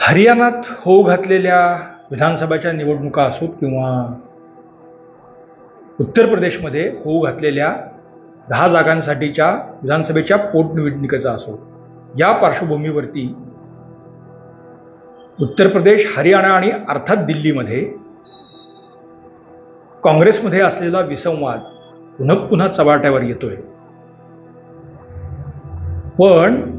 हरियाणात होऊ घातलेल्या विधानसभाच्या निवडणुका असोत किंवा उत्तर प्रदेशमध्ये होऊ घातलेल्या दहा जागांसाठीच्या विधानसभेच्या पोटनिवडणुकीचा असो या पार्श्वभूमीवरती उत्तर प्रदेश हरियाणा आणि अर्थात दिल्लीमध्ये काँग्रेसमध्ये असलेला विसंवाद पुन्हा पुन्हा चव्हाट्यावर येतोय. पण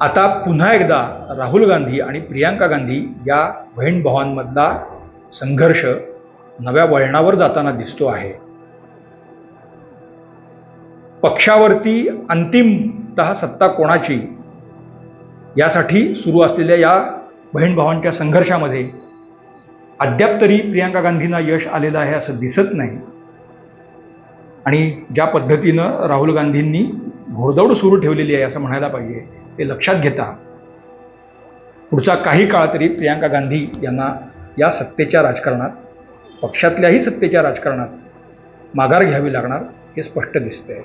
आता पुन्हा एकदा राहुल गांधी आणि प्रियांका गांधी या बहीण भावांमधला संघर्ष नव्या वळणावर जाताना दिसतो आहे. पक्षावरती अंतिमतः सत्ता कोणाची? यासाठी सुरू असलेल्या या बहीण भावांच्या संघर्षामध्ये अद्याप तरी प्रियांका गांधींना यश आलेलं आहे असं दिसत नाही. आणि ज्या पद्धतीनं राहुल गांधींनी घोडदौड सुरू ठेवलेली आहे असं म्हणायला पाहिजे ते लक्षात घेता. पुढचा काही काळ तरी प्रियांका गांधी यांना या सत्तेच्या राजकारणात पक्षातल्याही सत्तेच्या राजकारणात माघार घ्यावी लागणार हे स्पष्ट दिसतंय.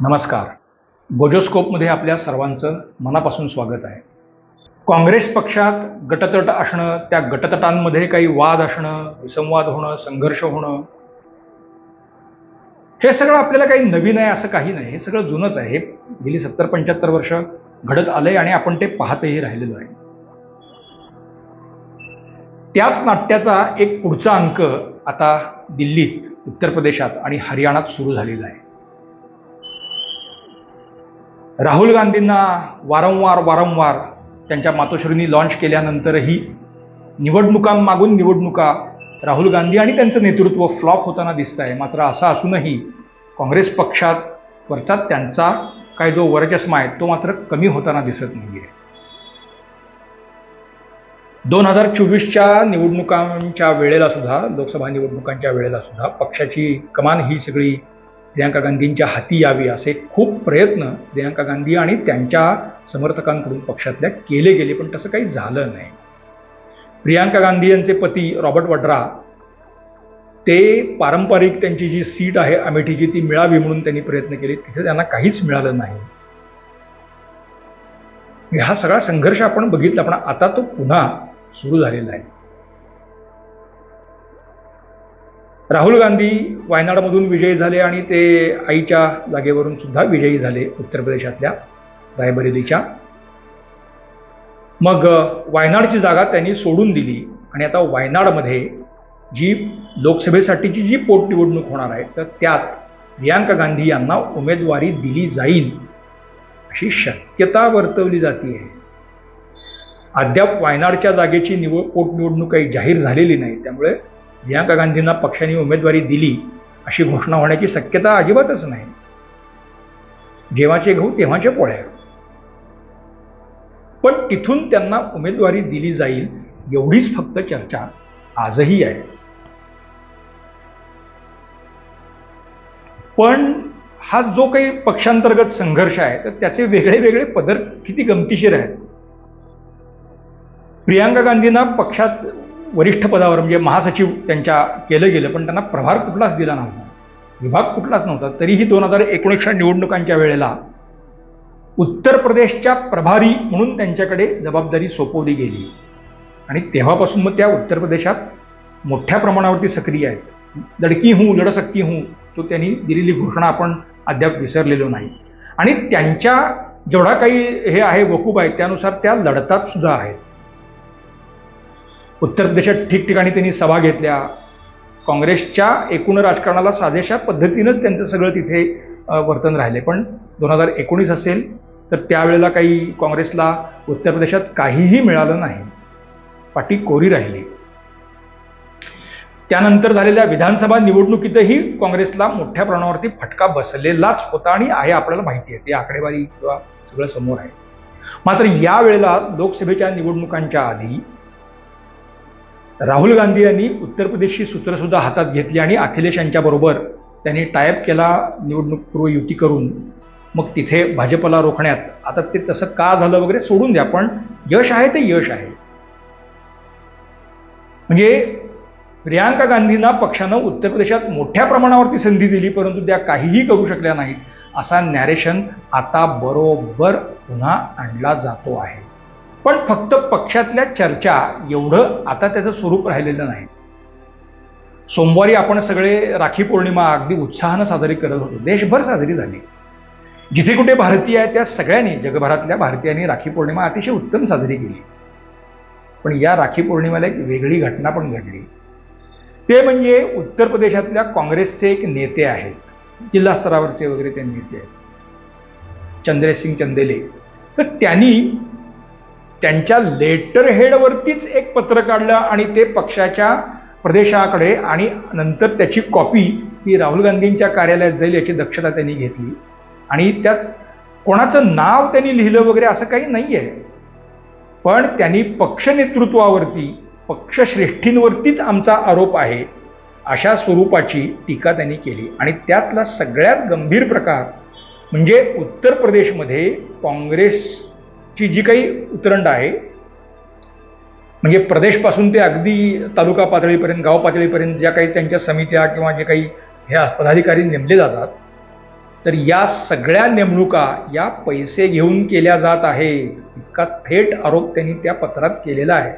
नमस्कार. गोजोस्कोपमध्ये आपल्या सर्वांचं मनापासून स्वागत आहे. काँग्रेस पक्षात गटतट असणं त्या गटतटांमध्ये काही वाद असणं विसंवाद होणं संघर्ष होणं हे सगळं आपल्याला काही नवीन आहे असं काही नाही. हे सगळं जुनंच आहे. हे गेली सत्तर पंच्याहत्तर वर्ष घडत आलंय आणि आपण ते पाहतही राहिलेलो आहे. त्याच नाट्याचा एक पुढचा अंक आता दिल्लीत उत्तर प्रदेशात आणि हरियाणात सुरू झालेला आहे. राहुल गांधींना वारंवार वारंवार त्यांच्या मातोश्रींनी लॉन्च केल्यानंतरही निवडणुकांमागून निवडणुका राहुल गांधी आणि त्यांचं नेतृत्व फ्लॉप होताना दिसत आहे. मात्र असं असूनही काँग्रेस पक्षात वरचा त्यांचा काय जो वर्चस्मा आहे तो मात्र कमी होताना दिसत नाही आहे दोन हजार चोवीसच्या निवडणुकांच्या वेळेला सुद्धा लोकसभा निवडणुकांच्या वेळेला सुद्धा पक्षाची कमान ही सगळी प्रियांका गांधींच्या हाती यावी असे खूप प्रयत्न प्रियांका गांधी आणि त्यांच्या समर्थकांकडून पक्षातल्या केले गेले पण तसं काही झालं नाही. प्रियांका गांधी यांचे पती रॉबर्ट वड्रा ते पारंपरिक त्यांची जी सीट आहे अमेठीची ती मिळावी म्हणून त्यांनी प्रयत्न केले तिथे त्यांना काहीच मिळालं नाही. हा सगळा संघर्ष आपण बघितला पण आता तो पुन्हा सुरू झालेला आहे. राहुल गांधी वायनाडमधून विजयी झाले आणि ते आईच्या जागेवरून सुद्धा विजयी झाले उत्तर प्रदेशातल्या रायबरेलीच्या. मग वायनाडची जागा त्यांनी सोडून दिली आणि आता वायनाडमध्ये जी लोकसभेसाठीची जी पोटनिवडणूक होणार आहे तर त्यात प्रियांका गांधी यांना उमेदवारी दिली जाईल अशी शक्यता वर्तवली जाते आहे अद्याप वायनाडच्या जागेची निवड पोटनिवडणूक काही जाहीर झालेली नाही त्यामुळे प्रियांका गांधींना पक्षाने उमेदवारी दिली अशी घोषणा होण्याची शक्यता अजिबातच नाही. जेव्हाचे गहू तेव्हाचे पोळ्या. पण तिथून त्यांना उमेदवारी दिली जाईल एवढीच फक्त चर्चा आजही आहे. पण हा जो काही पक्षांतर्गत संघर्ष आहे तर त्याचे वेगळे वेगळे पदर किती गमतीशीर आहेत. प्रियांका गांधींना पक्षात वरिष्ठ पदावर म्हणजे महासचिव त्यांच्या केलं गेलं पण त्यांना प्रभार कुठलाच दिला नव्हता. विभाग कुठलाच नव्हता. तरीही दोन हजार एकोणीसच्या निवडणुकांच्या वेळेला उत्तर प्रदेशच्या प्रभारी म्हणून त्यांच्याकडे जबाबदारी सोपवली गेली. आणि तेव्हापासून मग त्या उत्तर प्रदेशात मोठ्या प्रमाणावरती सक्रिय आहेत. लडकी हूं लढ सकती हूं तो त्यांनी दिलेली घोषणा आपण अद्याप विसरलेलो नाही. आणि त्यांच्या जेवढा काही हे आहे वकूब आहे त्यानुसार त्या लढतात सुद्धा आहेत. उत्तर प्रदेशात ठिकठिकाणी त्यांनी सभा घेतल्या. काँग्रेसच्या एकूण राजकारणाला साजेशा पद्धतीनंच त्यांचं सगळं तिथे वर्तन राहिले. पण दोन हजार एकोणीस असेल तर त्यावेळेला काही काँग्रेसला उत्तर प्रदेशात काहीही मिळालं नाही. पाठी कोरी राहिली. त्यानंतर झालेल्या विधानसभा निवडणुकीतही काँग्रेसला मोठ्या प्रमाणावरती फटका बसलेलाच होता आणि आहे आपल्याला माहिती आहे. ती आकडेवारी किंवा सगळं समोर आहे. मात्र यावेळेला लोकसभेच्या निवडणुकांच्या आधी राहुल गांधी यांनी उत्तर प्रदेशची सूत्रसुद्धा हातात घेतली आणि अखिलेश यांच्याबरोबर त्यांनी टायअप केला निवडणूकपूर्व युती करून. मग तिथे भाजपला रोखण्यात. आता ते तसं का झालं वगैरे सोडून द्या पण यश आहे ते यश आहे. म्हणजे प्रियांका गांधींना पक्षानं उत्तर प्रदेशात मोठ्या प्रमाणावरती संधी दिली परंतु त्या काहीही करू शकल्या नाहीत. असा नॅरेशन आता बरोबर पुन्हा आणला जातो आहे. पण फक्त पक्षातल्या चर्चा एवढं आता त्याचं स्वरूप राहिलेलं नाही. सोमवारी आपण सगळे राखी पौर्णिमा अगदी उत्साहानं साजरी करत होतो. देशभर साजरी झाली. जिथे कुठे भारतीय आहे त्या सगळ्यांनी जगभरातल्या भारतीयांनी राखी पौर्णिमा अतिशय उत्तम साजरी केली. पण या राखी पौर्णिमेला एक वेगळी घटना पण घडली. ते म्हणजे उत्तर प्रदेशातल्या काँग्रेसचे एक नेते आहेत. जिल्हा स्तरावरचे वगैरे ते नेते आहेत. चंद्रसिंग चंदेले. तर त्यांनी त्यांच्या लेटर हेडवरतीच एक पत्र काढलं आणि ते पक्षाच्या प्रदेशाकडे आणि नंतर त्याची कॉपी ही राहुल गांधींच्या कार्यालयात जाईल याची दक्षता त्यांनी घेतली. आणि त्यात कोणाचं नाव त्यांनी लिहिलं वगैरे असं काही नाही आहे पण त्यांनी पक्ष नेतृत्वावरती पक्षश्रेष्ठींवरतीच आमचा आरोप आहे अशा स्वरूपाची टीका त्यांनी केली. आणि त्यातला सगळ्यात गंभीर प्रकार म्हणजे उत्तर प्रदेशमध्ये काँग्रेस ची जी काही उतरंड आहे म्हणजे प्रदेशपासून ते अगदी तालुका पातळीपर्यंत गाव पातळीपर्यंत ज्या काही त्यांच्या समित्या किंवा जे काही ह्या पदाधिकारी नेमले जातात तर या सगळ्या नेमणुका या पैसे घेऊन केल्या जात आहे इतका थेट आरोप त्यांनी त्या पत्रात केलेला आहे.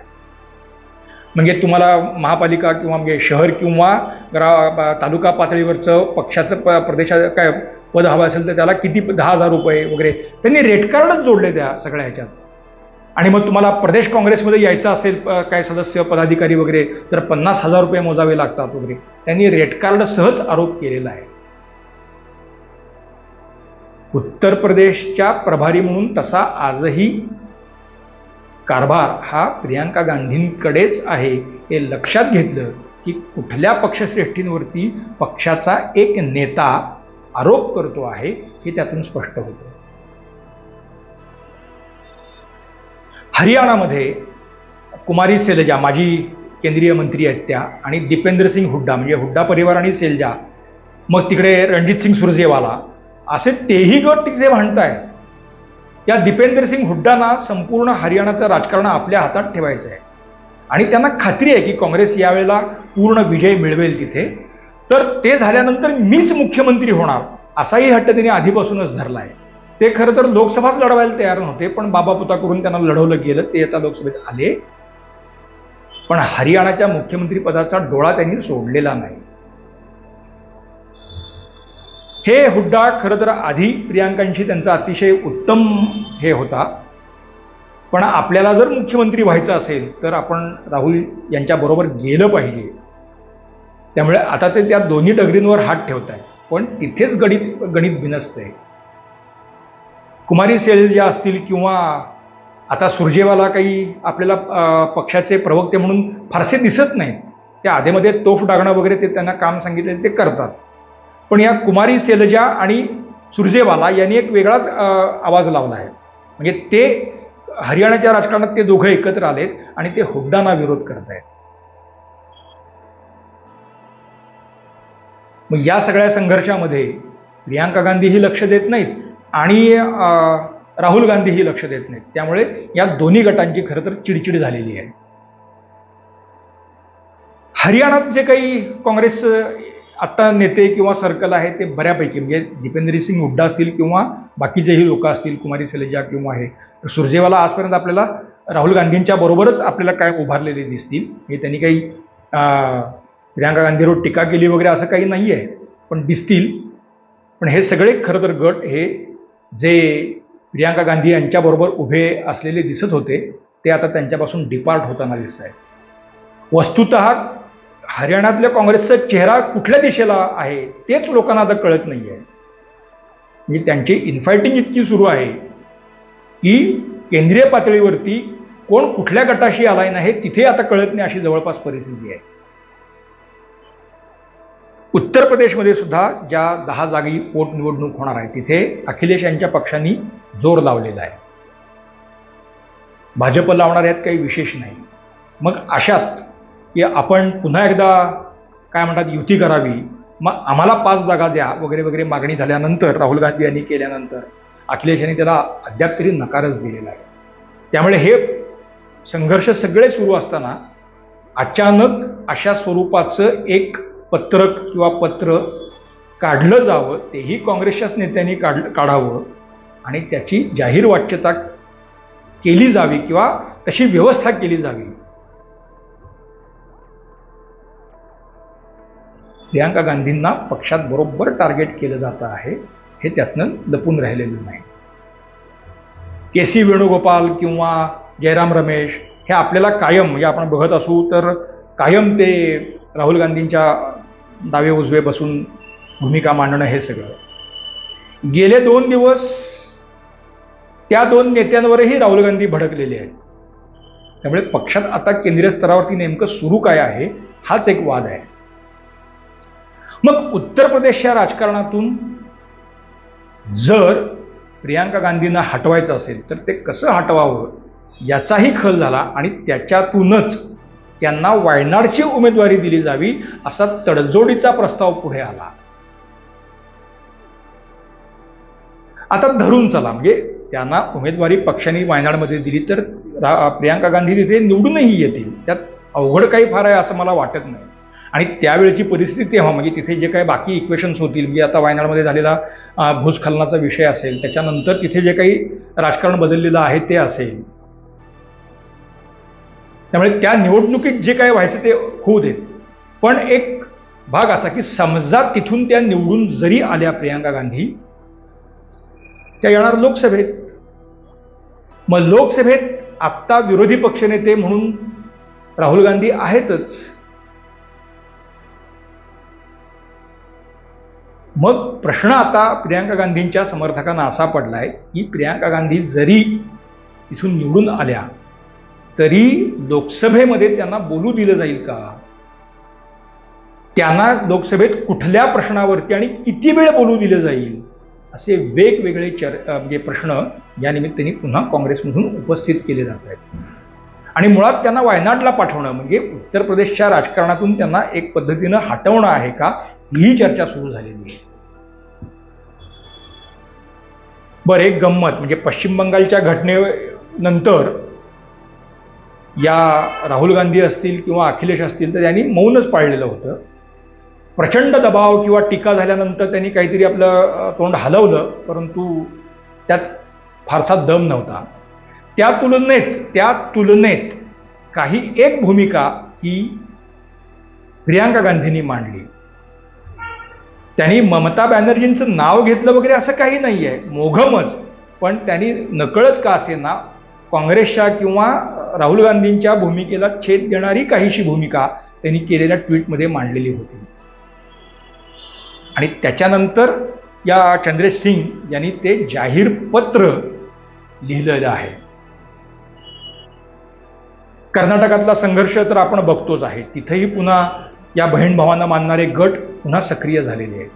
म्हणजे तुम्हाला महापालिका किंवा म्हणजे शहर किंवा ग्रा तालुका पातळीवरचं पक्षाचं प प्रदेशा काय पद हवं असेल तर त्याला किती दहा हजार रुपये वगैरे. त्यांनी रेट कार्डच जोडले त्या सगळ्या ह्याच्यात. आणि मग तुम्हाला प्रदेश काँग्रेसमध्ये यायचं असेल काय सदस्य पदाधिकारी वगैरे तर पन्नास हजार रुपये मोजावे लागतात वगैरे. त्यांनी रेट कार्ड सहज आरोप केलेला आहे. उत्तर प्रदेशच्या प्रभारी म्हणून तसा आजही कारभार हा प्रियांका गांधींकडेच आहे. हे लक्षात घेतलं की कुठल्या पक्षश्रेष्ठींवरती पक्षाचा एक नेता आरोप करतो आहे हे त्यातून स्पष्ट होतं. हरियाणामध्ये कुमारी सेलजा माजी केंद्रीय मंत्री आहेत त्या आणि दीपेंद्र सिंग हुड्डा म्हणजे हुड्डा परिवार आणि सेलजा मग तिकडे रणजित सिंग सुरजेवाला असे तेही गट तिथे भांडतायत या दीपेंद्र सिंग हुड्डांना संपूर्ण हरियाणाचं राजकारण आपल्या हातात ठेवायचं आहे आणि त्यांना खात्री आहे की काँग्रेस यावेळेला पूर्ण विजय मिळवेल तिथे. तर ते झाल्यानंतर मीच मुख्यमंत्री होणार असाही हट्ट त्यांनी आधीपासूनच धरला आहे ते खरं तर लोकसभाच लढवायला तयार नव्हते पण बाबा पुता करून त्यांना लढवलं गेलं ते आता लोकसभेत आले. पण हरियाणाच्या मुख्यमंत्रीपदाचा डोळा त्यांनी सोडलेला नाही. हे हुड्डा खरं तर आधी प्रियांकांशी त्यांचा अतिशय उत्तम हे होता. पण आपल्याला जर मुख्यमंत्री व्हायचं असेल तर आपण राहुल यांच्याबरोबर गेलं पाहिजे. त्यामुळे आता ते त्या दोन्ही डगरींवर हात ठेवत आहेत. पण तिथेच गणित गणित बिनसतं. आहे कुमारी सेल ज्या असतील किंवा आता सुरजेवाला काही आपल्याला पक्षाचे प्रवक्ते म्हणून फारसे दिसत नाहीत. त्या आधेमध्ये तोफ डागणं वगैरे ते त्यांना काम सांगितले ते करतात. पण या कुमारी सेलजा आणि सुरजेवाला यांनी एक वेगळाच आवाज लावला आहे. म्हणजे ते हरियाणाच्या राजकारणात ते दोघं एकत्र आलेत आणि ते हुड्डाना विरोध करत आहेत मग या सगळ्या संघर्षामध्ये प्रियांका गांधीही लक्ष देत नाहीत आणि राहुल गांधीही लक्ष देत नाहीत. त्यामुळे या दोन्ही गटांची खरं तर चिडचिड झालेली आहे. हरियाणात जे काही काँग्रेस आत्ता नेते किंवा सर्कल आहे ते बऱ्यापैकी म्हणजे दीपेंद्र सिंग हुड्डा असतील किंवा बाकीचेही लोक असतील कुमारी सलेजा किंवा हे सुरजेवाला आजपर्यंत आपल्याला राहुल गांधींच्या बरोबरच आपल्याला काय उभारलेले दिसतील हे त्यांनी काही प्रियांका गांधीवर टीका केली वगैरे असं काही नाही आहे पण दिसतील. पण हे सगळे खरं तर गट हे जे प्रियांका गांधी यांच्याबरोबर उभे असलेले दिसत होते ते आता त्यांच्यापासून डिपार्ट होताना दिसत आहेत. वस्तुत हरियाणातल्या काँग्रेसचा चेहरा कुठल्या दिशेला आहे तेच लोकांना आता कळत नाही आहे म्हणजे त्यांची इनफायटिंग इतकी सुरू आहे की केंद्रीय पातळीवरती कोण कुठल्या गटाशी आलाय नाही तिथे आता कळत नाही अशी जवळपास परिस्थिती आहे. उत्तर प्रदेशमध्ये सुद्धा ज्या दहा जागी पोटनिवडणूक होणार आहे तिथे अखिलेश यांच्या पक्षांनी जोर लावलेला आहे. भाजप लावणार यात काही विशेष नाही. मग अशात की आपण पुन्हा एकदा काय म्हणतात युती करावी मग आम्हाला पाच जागा द्या वगैरे वगैरे मागणी झाल्यानंतर राहुल गांधी यांनी केल्यानंतर अखिलेश यांनी त्याला अद्याप तरी नकारच दिलेला आहे. त्यामुळे हे संघर्ष सगळे सुरू असताना अचानक अशा स्वरूपाचं एक पत्रक किंवा पत्र काढलं जावं तेही काँग्रेसच्याच नेत्यांनी काढ काढावं आणि त्याची जाहीर वाच्यता केली जावी किंवा तशी व्यवस्था केली जावी. प्रियांका गांधींना पक्षात बरोबर टार्गेट केलं जात आहे हे त्यातनं लपून राहिलेलं नाही. के सी वेणुगोपाल किंवा जयराम रमेश हे आपल्याला कायम म्हणजे आपण बघत असू तर कायम ते राहुल गांधींच्या डावे उजवे बसून भूमिका मांडणं हे सगळं. गेले दोन दिवस त्या दोन नेत्यांवरही राहुल गांधी भडकलेले आहेत. त्यामुळे पक्षात आता केंद्रीय स्तरावरती नेमकं सुरू काय आहे हाच एक वाद आहे. मग उत्तर प्रदेशच्या राजकारणातून जर प्रियांका गांधींना हटवायचं असेल तर ते कसं हटवावं? याचाही खल झाला आणि त्याच्यातूनच त्यांना वायनाडची उमेदवारी दिली जावी असा तडजोडीचा प्रस्ताव पुढे आला. आता धरून चला म्हणजे त्यांना उमेदवारी पक्षाने वायनाडमध्ये दिली तर प्रियांका गांधी तिथे निवडूनही येतील. त्यात अवघड काही फार आहे असं मला वाटत नाही. आणि त्यावेळची परिस्थिती तेव्हा म्हणजे तिथे जे काही बाकी इक्वेशन्स होतील म्हणजे आता वायनाडमध्ये झालेला भूस्खलनाचा विषय असेल त्याच्यानंतर तिथे जे काही राजकारण बदललेलं आहे ते असेल. त्यामुळे त्या निवडणुकीत जे काय व्हायचं ते होऊ देत. पण एक भाग असा की समजा तिथून त्या निवडून जरी आल्या प्रियांका गांधी त्या येणार लोकसभेत. मग लोकसभेत आत्ता विरोधी पक्षनेते म्हणून राहुल गांधी आहेतच. मग प्रश्न आता प्रियांका गांधींच्या समर्थकांना असा पडलाय की प्रियांका गांधी जरी इथून निवडून आल्या तरी लोकसभेमध्ये त्यांना बोलू दिलं जाईल का? त्यांना लोकसभेत कुठल्या प्रश्नावरती आणि किती वेळ बोलू दिलं जाईल? असे वेगवेगळे चर म्हणजे प्रश्न या निमित्ताने पुन्हा काँग्रेसमधून उपस्थित केले जात आहेत. आणि मुळात त्यांना वायनाडला पाठवणं म्हणजे उत्तर प्रदेशच्या राजकारणातून त्यांना एक पद्धतीनं हटवणं आहे का? ही चर्चा सुरू झालेली आहे. बरं एक गंमत म्हणजे पश्चिम बंगालच्या घटनेनंतर या राहुल गांधी असतील किंवा अखिलेश असतील तर त्यांनी मौनच पाळलेलं होतं. प्रचंड दबाव किंवा टीका झाल्यानंतर त्यांनी काहीतरी आपलं तोंड हलवलं परंतु त्यात फारसा दम नव्हता. त्या तुलनेत त्या तुलनेत काही एक भूमिका ही प्रियांका गांधींनी मांडली. त्यांनी ममता बॅनर्जींचं नाव घेतलं वगैरे असं काही नाही आहे मोघमच. पण त्यांनी नकळत का असे ना काँग्रेसच्या किंवा राहुल गांधींच्या भूमिकेला छेद देणारी काहीशी भूमिका त्यांनी केलेल्या ट्विटमध्ये मांडलेली होती. आणि त्याच्यानंतर या चंद्रेश सिंग यांनी ते जाहीर पत्र लिहिलेलं आहे. कर्नाटकातला संघर्ष तर आपण बघतोच आहे. तिथेही पुन्हा या बहीण भावांना मानणारे गट पुन्हा सक्रिय झालेले आहेत.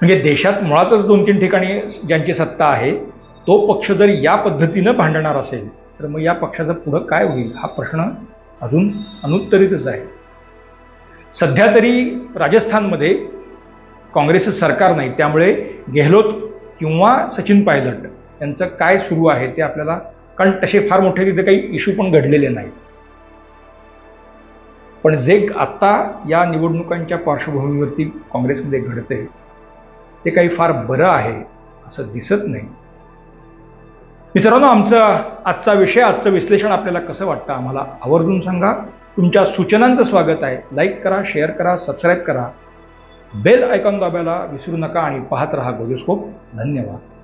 म्हणजे देशात मुळातच दोन तीन ठिकाणी ज्यांची सत्ता आहे तो पक्ष जर या पद्धतीनं भांडणार असेल तर मग या पक्षाचं पुढं काय होईल? हा प्रश्न अजून अनुत्तरितच आहे सध्या तरी राजस्थानमध्ये काँग्रेसचं सरकार नाही त्यामुळे गेहलोत किंवा सचिन पायलट यांचं काय सुरू आहे ते आपल्याला कारण तसे फार मोठे तिथे काही इश्यू पण घडलेले नाहीत. पण जे आत्ता या निवडणुकांच्या पार्श्वभूमीवरती काँग्रेसमध्ये घडते ते काही फार बरं आहे असं दिसत नाही. मित्रांनो आमचा आजचा विषय आजचं विश्लेषण आपल्याला कसं वाटतं आम्हाला आवर्जून सांगा. तुमच्या सूचनांचं स्वागत आहे. लाईक करा शेअर करा सबस्क्राईब करा. बेल आयकॉन दाबायला विसरू नका आणि पाहत रहा गोजोस्कोप धन्यवाद.